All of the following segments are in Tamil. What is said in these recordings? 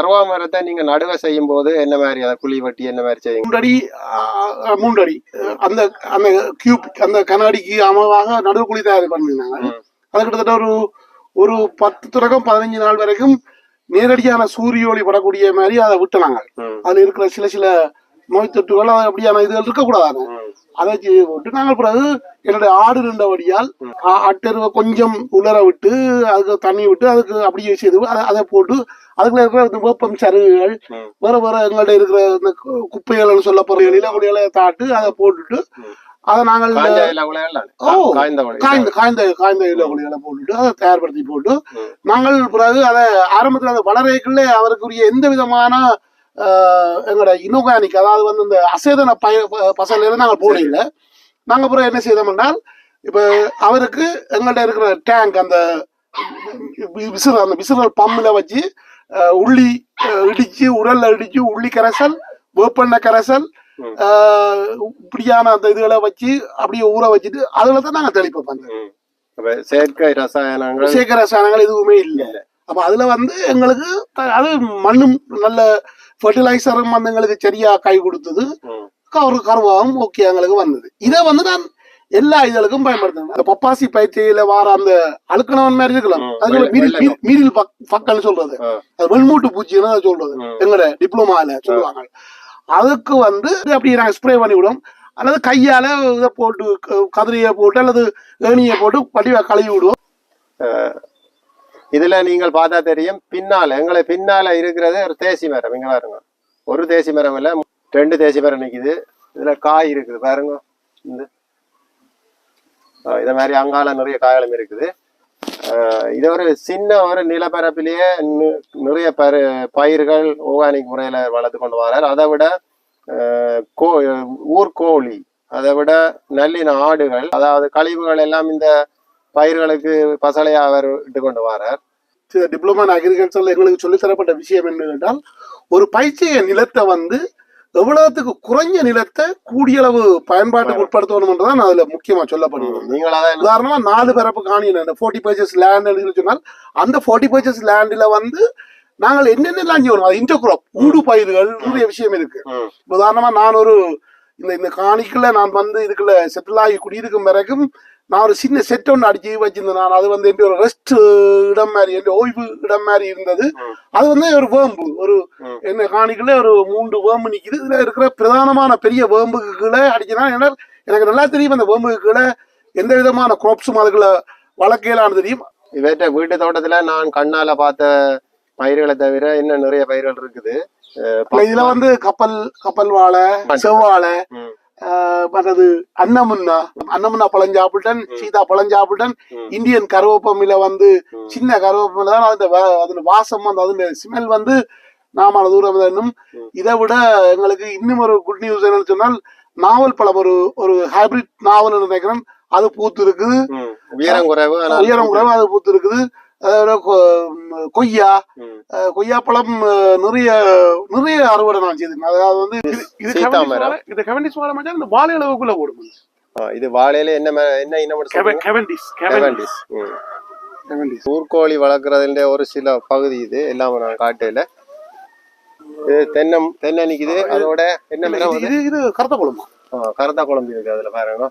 கருவா மரத்தை நீங்க நடுவை செய்யும் போது என்ன மாதிரி அதை குழி வெட்டி என்ன மாதிரி செய்யுங்க? மூன்றடி மூன்றடி. அந்த அந்த கியூப் அந்த கண்ணாடிக்கு அமைவாக நடுவுக்குழி தயார் பண்ணிருந்தாங்க. அது கிட்டத்தட்ட ஒரு ஒரு பத்து தொடக்கம் பதினஞ்சு நாள் வரைக்கும் நேரடியான சூரிய ஒளி படக்கூடிய மாதிரி அதை விட்டுனாங்க. அதுல இருக்கிற சில சில நோய் தொற்றுகள் அப்படியான இதுகள் இருக்கக்கூடாது. அதை விட்டு நாங்கள் பிறகு என்னுடைய ஆடு நின்றபடியால் ஆட்டெருவை கொஞ்சம் உலர விட்டு அதுக்கு தண்ணி விட்டு அதுக்கு அப்படியே செய்து அதை போட்டு அதுக்குள்ள இருக்கிற வேப்பம் சருகுகள். வேற வேற எங்கள்ட்ட இருக்கிற இந்த குப்பைகள்னு சொல்ல போற இலகுடிகளை தாட்டு அதை போட்டுட்டு. அதை நாங்கள் காய்ந்த காய்ந்த காய்ந்த இலகுடிகளை போட்டுட்டு அதை தயார்படுத்தி போட்டு. நாங்கள் பிறகு அதை ஆரம்பத்தில் அந்த வளரைக்குள்ளே அவருக்குரிய எந்த விதமான எங்களோட இனோகானிக் அதாவது வந்து இந்த அசேதன பய பசலையில நாங்கள் போடல நாங்கள் அப்புறம் என்ன செய்தோம் என்றால் இப்போ அவருக்கு எங்கள்கிட்ட இருக்கிற டேங்க் அந்த விசிறு அந்த விசிறல் பம்மில் வச்சு உள்ளி இடிச்சு உரல்ல இடிச்சு உள்ளி கரைசல் வேப்பெண்ணெய் கரைசல் இப்படியான அந்த இதுகளை வச்சு அப்படியே ஊற வச்சுட்டு அதில் தான் நாங்கள் தெளிப்போம் செயற்கை ரசாயனங்கள் சேர்க்கிற ரசாயனங்கள் எதுவுமே இல்லை. அப்ப அதுல வந்து எங்களுக்கு அது மண்ணும் நல்ல ஃபர்டிலைசரும் வந்து எங்களுக்கு சரியா கை கொடுத்தது. ஒரு கருவாவும் ஓகே எங்களுக்கு வந்தது இதை வந்து நான் எல்லா இதழுக்கும் பயன்படுத்தினேன் அந்த பப்பாசி பயிற்சியில வார அந்த அழுக்கணவன் மாதிரி இருக்கலாம் வெள்ளை- மீரில் வெள்ளை மீரில் பக் பக்கல்னு சொல்றது. அது வெண்மூட்டு பூச்சின்னு சொல்றது. எங்களோட டிப்ளமால சொல்லுவாங்க அதுக்கு வந்து அப்படி நாங்கள் ஸ்ப்ரே பண்ணி விடுவோம் அல்லது கையால இதை போட்டு கதிரியை போட்டு அல்லது ஏணியை போட்டு படிவ கழுவி விடுவோம் இதுல நீங்கள் பார்த்தா தெரியும். பின்னால எங்களை பின்னால இருக்கிறது ஒரு தேசி மரம். இங்க பாருங்க. ஒரு தேசி மரம் இல்லை ரெண்டு தேசி மரம் நிக்குது. இதுல காய் இருக்குது பாருங்க. இந்த இதை மாதிரி அங்கால நிறைய காய்களும் இருக்குது. ஆஹ் இது ஒரு சின்ன ஒரு நிலப்பரப்பிலேயே நிறைய பரு பயிர்கள் ஓர்கானிக் முறையில வளர்த்து கொண்டு வரார். அதை விட ஆஹ் கோ ஊர்கோழி அதை விட நல்லின ஆடுகள் அதாவது கழிவுகள் எல்லாம் இந்த பயிர்களுக்கு பசலையா அவர் இட்டு கொண்டு வரார். டிப்ளமா இன் அக்ரிகல்ச்சர்ல எங்களுக்கு சொல்லித் தரப்பட்ட விஷயம் என்ன கேட்டால் ஒரு பயிற்சிய நிலத்தை வந்து எவ்வளவுக்கு குறைஞ்ச நிலத்தை கூடிய அளவு பயன்பாட்டுக்கு உட்படுத்தணும்ன்றதான் அதுல முக்கியமா சொல்லப்படுது நீங்கள் அதை உதாரணமா நாலு பரப்பு காணியில் ஃபோர்ட்டி பர்ச்சஸ் லேண்ட் சொன்னால் அந்த ஃபோர்ட்டி பர்ச்சஸ் லேண்ட்ல வந்து நாங்கள் என்னென்னலாம் அது இன்டர்கிராப் ஊடு பயிர்கள் நிறைய விஷயம் இருக்கு. உதாரணமா நான் ஒரு இந்த இந்த காணிக்குள்ள நான் வந்து இதுக்குள்ள செட்டில் ஆகி குடியிருக்கும் வரைக்கும் நான் ஒரு சின்ன செட் ஒன்று அடிச்சு வச்சிருந்தேன். நான் அது வந்து என் ஒரு ரெஸ்ட் இடம் மாதிரி என் ஓய்வு இடம் மாதிரி இருந்தது. அது வந்து ஒரு வேம்பு. ஒரு. என்ன காணிக்குள்ள ஒரு மூன்று வேம்பு நிக்குது. இதுல இருக்கிற பிரதானமான பெரிய வேம்புக்கு கீழே அடிச்சுனா ஏன்னா எனக்கு நல்லா தெரியும் அந்த வேம்புக்கு கீழே எந்த விதமான குரோப்ஸும் அதுக்குள்ள வளர்க்கையிலான்னு தெரியும். இவற்றை வீட்டு தோட்டத்துல நான் கண்ணால பார்த்த பயிர்களை தவிர இன்னும் நிறைய பயிர்கள் இருக்குது. இதுல வந்து கப்பல் கப்பல் வாழை செவ்வாழை மற்றது அன்னமுன்னா அன்னமுன்னா பழம் சாப்பிட்டன் சீதா பழம் சாப்பிட்டன். இந்தியன் கருவேப்பமில வந்து. சின்ன கருவேப்பமில தான் அந்த வா- அதன் வாசம் அந்த அதன் ஸ்மெல் வந்து நாம தூரம் இன்னும் ம். இதை விட எங்களுக்கு இன்னும் ஒரு குட் நியூஸ் என்னன்னு சொன்னால் நாவல் பழம் ஒரு ஒரு ஹைபிரிட் நாவல் நினைக்கிறேன் அது பூத்து இருக்குது. உயரம் குறைவு உயரம் குறைவு அது பூத்து இருக்குது அதோட கொய்யா. அஹ் கொய்யாப்பழம் நிறைய நிறைய அறுவடை நான் செய்திருக்கேன். அதாவது வந்து இது- இது கவனிஸ். வாழை- மச்சான் இந்த வாழை அளவுக்குள்ள போடும். ஆ, இது வாழையில என்ன என்ன கெவ- கெவண்டிஸ் கெவண்டிஸ். ஊர்கோழி வளர்க்குறதுல ஒரு சில பகுதி இது எல்லாம் நான் காட்டையில இது தென்னம் தென்னை நிக்குது. அதோட என்ன இது? இது கருத்த குளமா ஆ, கருத்தா குழம்பு இருக்கு அதுல பாருங்க.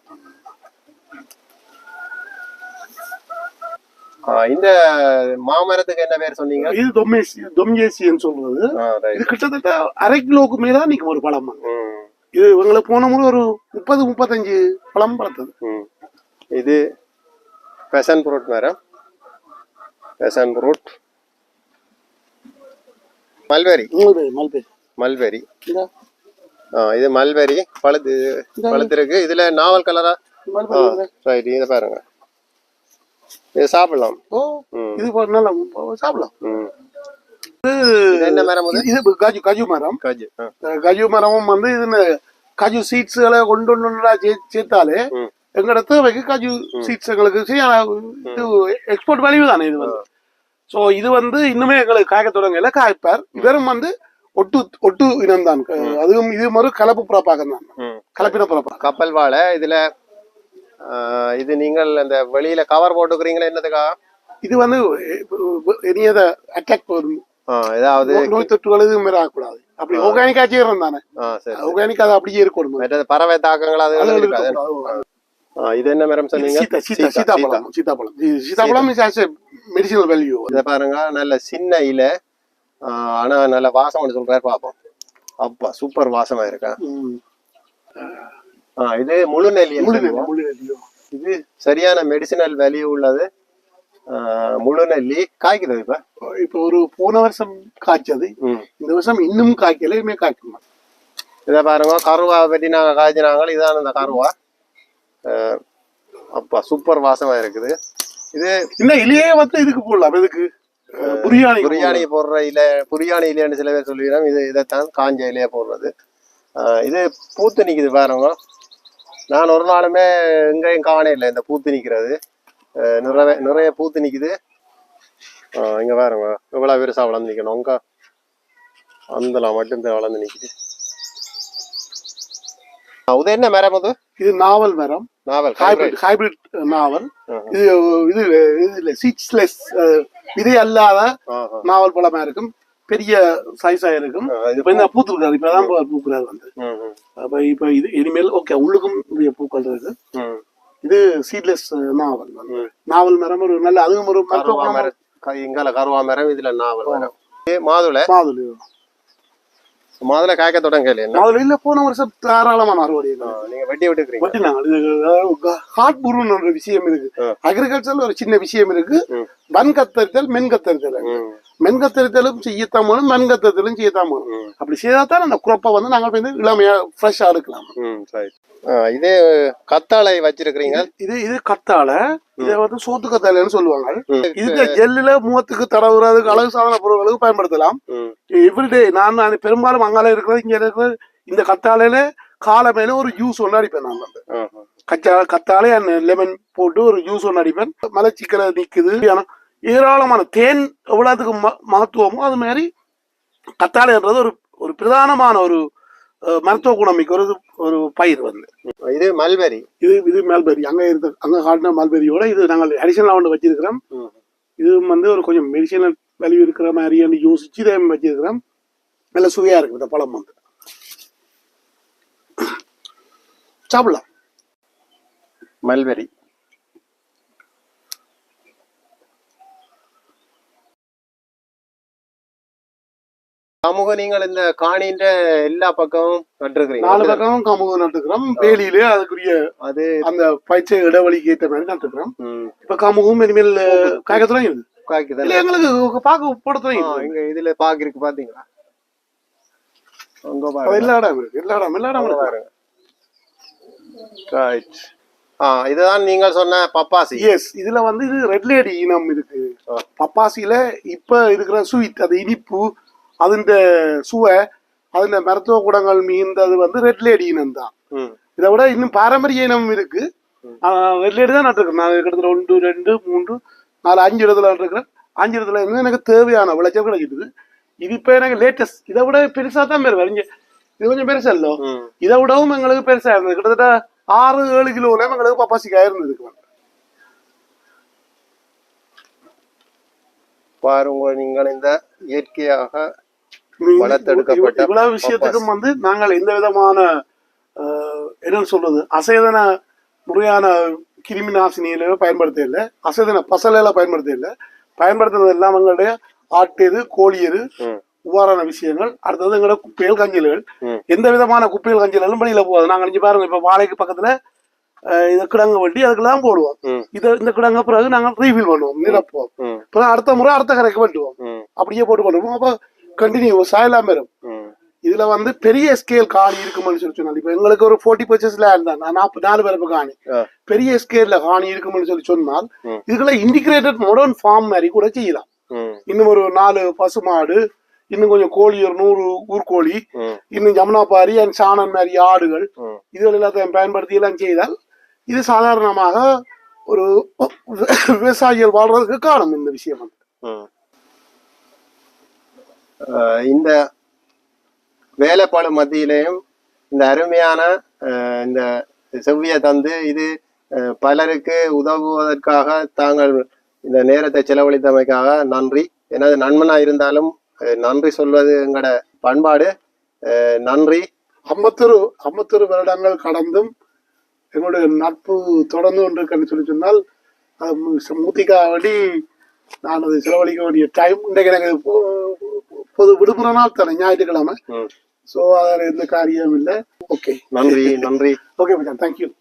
இந்த மாமரத்துக்கு என்ன பேர் சொன்னீங்க? இது தொம்மேசி தொம்யேசின்னு சொல்றது. இது கிட்டத்தட்ட அரை கிலோவுக்கு மேல நிக்கும் ஒரு பழம் இது இவங்களுக்கு போன முறை ஒரு முப்பது முப்பத்தஞ்சு பழம் பழத்தது. இது பெசன் ஃப்ரூட் மரம் passion fruit. Mulberry. Mulberry. Mulberry. இது மல்பெரி பழுத்து பழுத்திருக்கு. இதுல நாவல் கலரா. ரைட் இதை பாருங்க. சாப்பிடலாம். இது நல்லா சாப்பிடலாம். என்ன மரம்? இது கஜு கஜு மரம். காஜு கஜு மரமும் வந்து இது கஜு சீட்ஸ்களை கொண்டு ஒன்றா சேர்த்தாலே. எங்களோட தேவைக்கு கஜு சீட்ஸ் எங்களுக்கு இது எக்ஸ்போர்ட் வேல்யூ தானே இது வந்து. ஸோ இது வந்து இன்னுமே எங்களுக்கு காய்க்க தொடங்கல. காய்ப்பார். இவரும் வந்து ஒட்டு ஒட்டு இனம் தான் அதுவும் இது மாதிரி கலப்பு புறப்பாக்கம் தான். கலப்பின புறப்பாக்கம் கப்பல் வாழை இதுல இது நீங்கள் அந்த வெளியில கவர் போட்டுக்கிறீங்களா என்னதுக்கா? இது வந்து இனியத அட்டாக் ஆ, ஏதாவது நோய் தொற்றுகள் எதுவும் மாரி ஆகக்கூடாது அப்படி ஆர்கானிக்கா செய்யறோம் தானே. ஆ சரி ஆர்கானிக் அது அப்படியே இருக்கணும். பறவை தாக்கங்கள் அது இது என்ன மரம் சொன்னீங்க? சீதா சீதா சீதா, சீதாப்பழம் சீதாப்பழம் சீதாப்பழம் மெடிசினல் வேல்யூ இதை பாருங்க நல்ல சின்ன இல. ஆனா நல்ல வாசம் சொல்றாரு பாப்போம். அப்பா சூப்பர் வாசமா இருக்கா? ஆ, இது முழு நெல்லி முழு நெல்லி, முழு நெல்லியோ இது சரியான மெடிசினல் வேல்யூ உள்ளது. முழு நெல்லி. காய்க்குது இப்ப? இப்போ ஒரு போன வருஷம் காய்ச்சது. இந்த வருஷம் இன்னும் காய்க்கல இனிமே காய்க்கணும். இதை பாருங்க கருவா பற்றி நாங்க காய்ச்சினாங்க இதான் இந்த கருவா. அப்பா சூப்பர் வாசமா இருக்குது. இது இன்னும் இலையே வந்து இதுக்கு போடலாம் இதுக்கு பிரியாணி பிரியாணி போடுற இலை பிரியாணி இலைன்னு சில பேர் சொல்லிக்கிறோம் இது இதைத்தான் காஞ்ச இலையா போடுறது. இது பூத்து நிக்குது பாருங்க. நான் ஒரு நாளுமே எங்கேயும் காணே இல்லை. இந்த பூத்து நிக்கிறது. ஆஹ் நிறைய நிறைய பூத்து நிக்குது. ஆஹ் இங்க பாருங்க. எவ்வளவு பெருசா வளர்ந்து நிக்கணும். உங்க அந்தலாம் மட்டும் தான் வளர்ந்து நிக்குது. ஆஹ் இது என்ன மரம் அது? இது நாவல் மரம். நாவல் ஹைபிரிட் ஹைபிரிட் நாவல். இது இது இது இல்ல. சீட்ஸ்லெஸ் விதை அல்லாத. நாவல் பழமா இருக்கும். பெரிய சைஸா இருக்கும். இப்ப இந்த பூத்துருக்காரு இப்பதான் பூக்குறாரு வந்து. அப்ப இப்ப இது இனிமேல் ஓகே உள்ளுக்கும் பூக்கள் இருக்கு. இது சீட்லெஸ் நாவல். நாவல் மரம் ஒரு நல்ல அதுவும் ஒரு கருவா மரம். இங்கால கருவா மரம் இதுல நாவல் மரம். மாதுளை? மாதுளை. மாதுளை காய்க்க தொடங்கல மாதுளை இல்ல போன வருஷம் தாராளமான அறுவடை நீங்க வெட்டி விட்டுக்கிறீங்க. இது ஹார்ட் புருன்னு ஒரு விஷயம் இருக்கு. அக்ரிகல்ச்சர்ல ஒரு சின்ன விஷயம் இருக்கு. வன் கத்தரித்தல் மென் கத்தரித்தல் மென் கத்தரித்தலும் செய்யத்தான் வேணும் மண் கத்தரித்தலும் செய்யத்தான் வேணும் ம், அப்படி செய்தா தான் அந்த குரப்பை வந்து நாங்கள் வந்து இளமையா ஃப்ரெஷ்ஷா எடுக்கலாம். ம், சரி ஆ, இதே கத்தாழை வச்சிருக்கிறீங்க இது இது கத்தாழை. இதை வந்து சோத்து கத்தாழைன்னு சொல்லுவாங்க. இதுக்கு ஜெல்லுல முகத்துக்கு தடவுறதுக்கு அழகு சாதன பொருட்களுக்கு பயன்படுத்தலாம். எவ்ரிடே நான் நான் பெரும்பாலும் அங்கால இருக்கிறது இங்க இருக்கிறது இந்த கத்தாழையில காலை மேல ஒரு ஜூஸ் ஒன்று அடிப்பேன் நான் வந்து. கச்சா கத்தாழை லெமன் போட்டு ஒரு ஜூஸ் ஒன்று அடிப்பேன். மலச்சிக்கலை நிக்குது. ஆனா ஏராளமான தேன் எவ்வளவுக்கு ம- மகத்துவமோ அது மாதிரி கத்தாழைன்றது ஒரு ஒரு பிரதானமான ஒரு மருத்துவ குணமிக்க ஒரு ஒரு பயிர் வந்து. இது மல்பெரி இது இது மேல்பெரி அங்க இருக்க அங்க காட்டின மல்பெரியோட இது நாங்கள் அடிஷனலா ஒன்று வச்சிருக்கிறோம். இது வந்து ஒரு கொஞ்சம் மெடிசனல் வேல்யூ இருக்கிற மாதிரி யோசிச்சு இதை வச்சிருக்கிறோம். நல்ல சுவையா இருக்கு இந்த பழம் வந்து. சாப்பிடலாம். மல்பெரி. சமூக நீங்கள் இந்த காணின்ற எல்லா பக்கமும் நாலு நட்டுருக்கிறீங்க பக்கம் கமுகம் நட்டுக்கிறோம் வேலியிலே அதுக்குரிய அது அந்த பயிற்சி இடைவெளிக்கு ஏற்ற மாதிரி நட்டுக்கிறோம் இப்ப கமுகம் இனிமேல் காய்க்க தொடங்கிடுது காய்க்குதா எங்களுக்கு பார்க்க போட தொடங்கிடுது இங்க இதுல பாக்கிருக்கு பாத்தீங்களா? அங்க அது பாருங்க. எல்லா இடம் இருக்கு. எல்லா இடம் எல்லா இடம் இருக்கு. ரைட் இதுதான் நீங்கள் சொன்ன பப்பாசி. எஸ் இதுல வந்து இது ரெட் லேடி இனம் இருக்கு. பப்பாசியில இப்ப இருக்கிற ஸ்வீட் அது இனிப்பு அதுண்ட சுவை அதுல மருத்துவ குணங்கள் மீந்தது வந்து ரெட் லேடி இனம் தான். இதை விட இன்னும் பாரம்பரிய இனம் இருக்கு. ரெட் லேடி தான் நட்டுருக்கேன். நான் கிட்டத்தட்ட ஒன்று ரெண்டு மூன்று நாலு அஞ்சு இடத்துல நட்டுருக்கிறேன். அஞ்சு இடத்துல இருந்து எனக்கு தேவையான விளைச்சல் கிடைக்குது. இது இப்ப எனக்கு லேட்டஸ்ட் இதை விட பெருசா தான் பேர் வரைஞ்ச இது கொஞ்சம் பெருசா இல்லோ. இதை விடவும் எங்களுக்கு பெருசா. இருந்தது கிட்டத்தட்ட ஆறு ஏழு கிலோல எங்களுக்கு பப்பாசிக்காய் இருந்தது பாருங்க நீங்கள் இந்த இயற்கையாக வளர்த்தெடுக்கப்பட்ட இவ்வளவு விஷயத்துக்கும் வந்து நாங்கள் எந்த விதமான என்னன்னு சொல்றது அசேதன முறையான கிருமி நாசினியில பயன்படுத்த இல்லை அசேதன பசலையில பயன்படுத்த இல்லை பயன்படுத்துறது எல்லாம் எங்களுடைய ஆட்டு எரு கோழி எரு இவ்வாறான விஷயங்கள் அடுத்தது எங்களோட குப்பைகள் கஞ்சல்கள் எந்த விதமான குப்பைகள் கஞ்சல்களும் வெளியில போகாது. நாங்கள் இங்க பாருங்க இப்ப வாழைக்கு பக்கத்துல இந்த கிடங்கு வட்டி அதுக்குள்ள தான் போடுவோம் இதை இந்த கிடங்க பிறகு நாங்கள் ரீஃபில் பண்ணுவோம் நிரப்புவோம். அப்புறம் அடுத்த முறை அடுத்த கரைக்கு வெட்டுவோம் ம். அப்படியே போட்டு பண்ணுவோம் அப்போ கண்டினியூ சாயலாம் வரும். இதுல வந்து பெரிய ஸ்கேல் காணி இருக்கும்னு சொல்லி சொன்னாங்க. இப்ப எங்களுக்கு ஒரு ஃபோர்ட்டி பர்சஸ் லேண்ட் தான். நாற்பது நாலு பேருக்கு காணி. பெரிய ஸ்கேல்ல காணி இருக்கும்னு சொல்லி சொன்னால். இதுக்குள்ள இன்டிகிரேட்டட் மாடர்ன் ஃபார்ம் மாதிரி கூட செய்யலாம். இன்னும் ஒரு நாலு பசுமாடு இன்னும் கொஞ்சம் கோழி ஒரு நூறு ஊர்கோழி இன்னும் ஜமுனாபாரி அண்ட் சாணன் மாதிரி ஆடுகள் இதுகள் எல்லாத்தையும் பயன்படுத்தி எல்லாம் செய்தால் இது சாதாரணமாக ஒரு விவசாயிகள் வாழ்றதுக்கு காணும் இந்த விஷயம் வந்து. இந்த வேலைப்பாடு மத்தியிலையும் இந்த அருமையான அஹ், இந்த செவ்விய தந்து இது பலருக்கு உதவுவதற்காக தாங்கள் இந்த நேரத்தை செலவழித்தமைக்காக நன்றி. எனது நண்பனா இருந்தாலும் நன்றி சொல்வது எங்களோட பண்பாடு. நன்றி. ஐம்பத்தொரு ஐம்பத்தொரு வருடங்கள் கடந்தும் எங்களுடைய நட்பு தொடர்ந்து கொண்டிருக்குன்னு சொல்லி சொன்னால் அது மு- மூத்திகா வழி நான் அது செலவழிக்க வேண்டிய டைம் இன்றைக்கு எனக்கு பொது விடுமுறை நாள் தானே ஞாயிற்றுக்கிழமை. ஸோ அதில் எந்த காரியம் இல்லை. ஓகே நன்றி நன்றி. ஓகே மச்சான். தேங்க்யூ